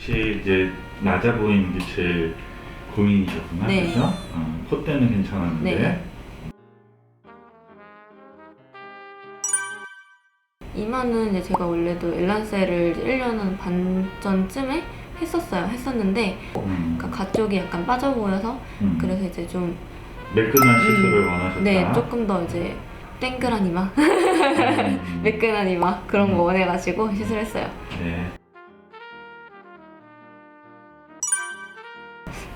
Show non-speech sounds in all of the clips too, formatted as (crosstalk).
역시 이제 낮아 보이는 게 제일 고민이셨구나. 네. 그죠? 어, 콧대는 괜찮았는데. 네. 이마는 이제 제가 원래도 엘란셀을 1년 반 전쯤에 했었어요. 했었는데 음, 그러니까 가쪽이 약간 빠져 보여서 음. 그래서 이제 좀 매끈한 시술을 원하셨다. 네, 조금 더 이제 땡글한 이마, 음, (laughs) 매끈한 이마 그런 거 음. 원해가지고 시술했어요. 네.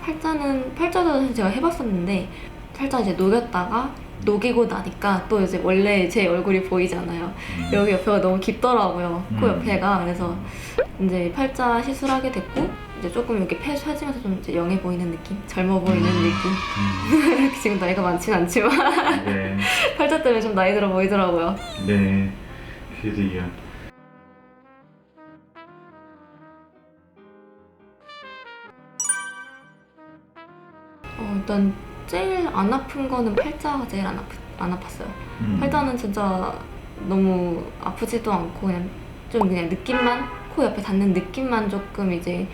팔자는 팔자도 제가 해봤었는데 팔자 이제 녹였다가 녹이고 나니까 또 이제 원래 제 얼굴이 보이잖아요. 음. 여기 옆에가 너무 깊더라고요. 코 음. 옆에가 그래서 이제 팔자 시술하게 됐고 이제 조금 이렇게 펴 펴지면서 좀 이제 영해 보이는 느낌, 젊어 보이는 느낌. 이렇게 (laughs) 지금 나이가 많진 않지만 음, 네. 팔자 때문에 좀 나이 들어 보이더라고요. 네. 드디어. 일단 제일 안 아픈 거는 팔자가 제일 안, 아프, 안 아팠어요. 음. 팔자는 진짜 너무 아프지도 않고 그냥 좀 그냥 느낌만 코 옆에 닿는 느낌만 조금 이제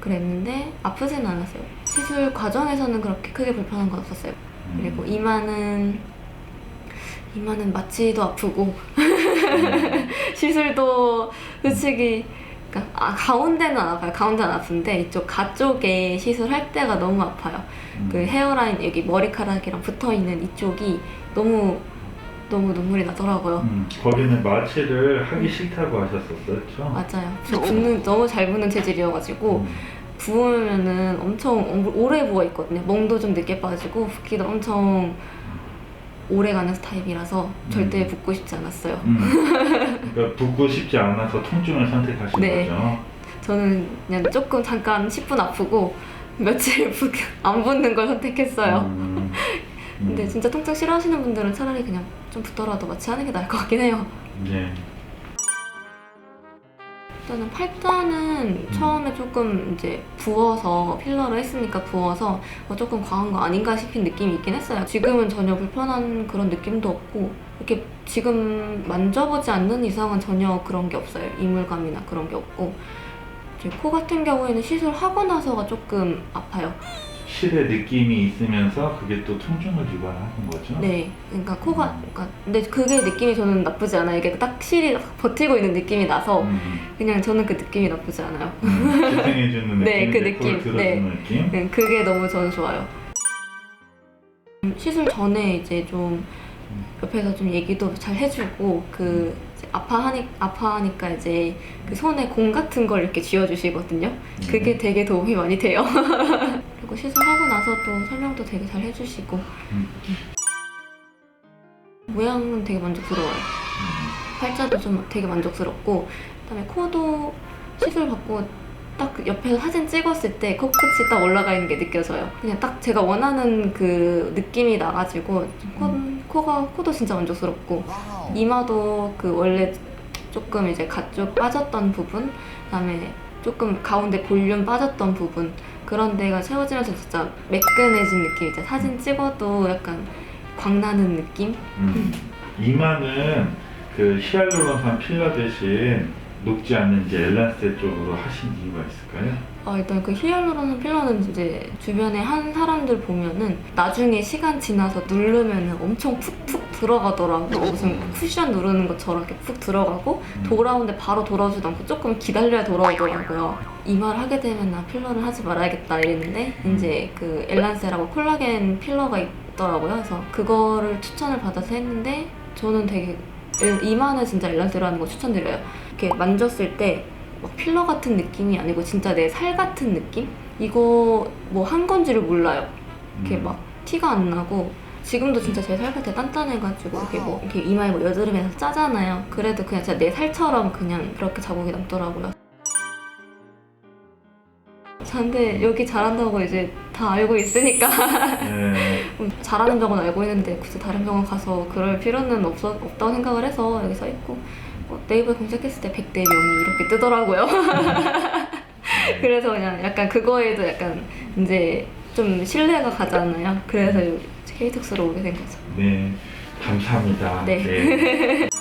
그랬는데 아프진 않았어요. 시술 과정에서는 그렇게 크게 불편한 건 없었어요. 음. 그리고 이마는 이마는 마취도 아프고 (laughs) 시술도 솔직히 그러니까 아, 가운데는 안 아파요. 가운데는 안 아픈데 이쪽 가 쪽에 시술할 때가 너무 아파요. 음. 그 헤어라인 여기 머리카락이랑 붙어 있는 이쪽이 너무 너무 눈물이 나더라고요. 음, 거기는 마취를 하기 싫다고 하셨었죠? 맞아요. 저 붓는 너무 잘 붓는 체질이어가지고 음. 부으면은 엄청 오- 오래 부어 있거든요. 멍도 좀 늦게 빠지고 붓기도 엄청 오래 가는 스타일이라서 절대 음. 붓고 싶지 않았어요. 음. (laughs) 그러니까 붓고 싶지 않아서 통증을 선택하신 네. 거죠? 저는 그냥 조금 잠깐 10분 아프고 며칠 (laughs) 붓- 안 붓는 걸 선택했어요. 음. (laughs) 음. 근데 진짜 통증 싫어하시는 분들은 차라리 그냥 좀 붓더라도 마취하는 게 나을 것 같긴 해요. 네. 일단은 팔자는 처음에 조금 이제 부어서 필러를 했으니까 부어서 어, 조금 과한 거 아닌가 싶은 느낌이 있긴 했어요. 지금은 전혀 불편한 그런 느낌도 없고 이렇게 지금 만져보지 않는 이상은 전혀 그런 게 없어요. 이물감이나 그런 게 없고 이제 코 같은 경우에는 시술하고 나서가 조금 아파요. 실의 느낌이 있으면서 그게 또 통증을 유발하는 거죠? 네, 그러니까 코가 그러니까 근데 그게 느낌이 저는 나쁘지 않아요. 이게 딱 실이 버티고 있는 느낌이 나서 음. 그냥 저는 그 느낌이 나쁘지 않아요. 음. 지탱해주는 (laughs) 느낌, 네, 그 코를 느낌. 들어주는 네. 느낌? 네, 그게 너무 저는 좋아요. 음, 시술 전에 이제 좀 옆에서 좀 얘기도 잘 해주고 그 이제 아파하니 아파하니까 이제 그 손에 공 같은 걸 이렇게 쥐어주시거든요. 그게 되게 도움이 많이 돼요. (laughs) 그리고 시술하고 나서 또 설명도 되게 잘 해주시고 음. 모양은 되게 만족스러워요. 팔자도 좀 되게 만족스럽고 그다음에 코도 시술 받고 딱그 옆에서 사진 찍었을 때 코끝이 딱 올라가 있는 게 느껴져요. 그냥 딱 제가 원하는 그 느낌이 나가지고 코, 코가 코도 진짜 만족스럽고 이마도 그 원래 조금 이제 가쪽 빠졌던 부분 그다음에 조금 가운데 볼륨 빠졌던 부분 그런 데가 채워지면서 진짜 매끈해진 느낌 이제 사진 찍어도 약간 광나는 느낌 음. 이마는 그 히알루론산 필러 대신 녹지 않는 이제 엘라스테 쪽으로 하신 이유가 있을까요? 아, 일단 그 히알루론 필러는 이제 주변에 한 사람들 보면은 나중에 시간 지나서 누르면은 엄청 푹푹 들어가더라고. 무슨 쿠션 누르는 것처럼 이렇게 푹 들어가고 돌아오는데 바로 돌아오지도 않고 조금 기다려야 돌아오더라고요. 이마를 하게 되면 나 필러를 하지 말아야겠다 이랬는데 이제 그 엘란세라고 콜라겐 필러가 있더라고요. 그래서 그거를 추천을 받아서 했는데 저는 되게 엘- 이마는 진짜 엘란세로 하는 거 추천드려요. 이렇게 만졌을 때막 필러 같은 느낌이 아니고 진짜 내 살 같은 느낌? 이거 뭐 한 건지를 몰라요. 이렇게 음. 막 티가 안 나고 지금도 진짜 제 살 같아 단단해가지고 이렇게 뭐 이렇게 이마에 뭐 여드름에서 짜잖아요. 그래도 그냥 진짜 내 살처럼 그냥 그렇게 자국이 남더라고요. 자, 근데 여기 잘한다고 이제 다 알고 있으니까 네. 음, 잘하는 병원 알고 있는데 굳이 다른 병원 가서 그럴 필요는 없어, 없다고 생각을 해서 여기 써 있고 어, 네이버에 검색했을 때 100대 명이 이렇게 뜨더라고요. (laughs) 그래서 그냥 약간 그거에도 약간 이제 좀 신뢰가 가잖아요. 그래서 케이특스로 오게 된 거죠. 네. 감사합니다. 네. (laughs)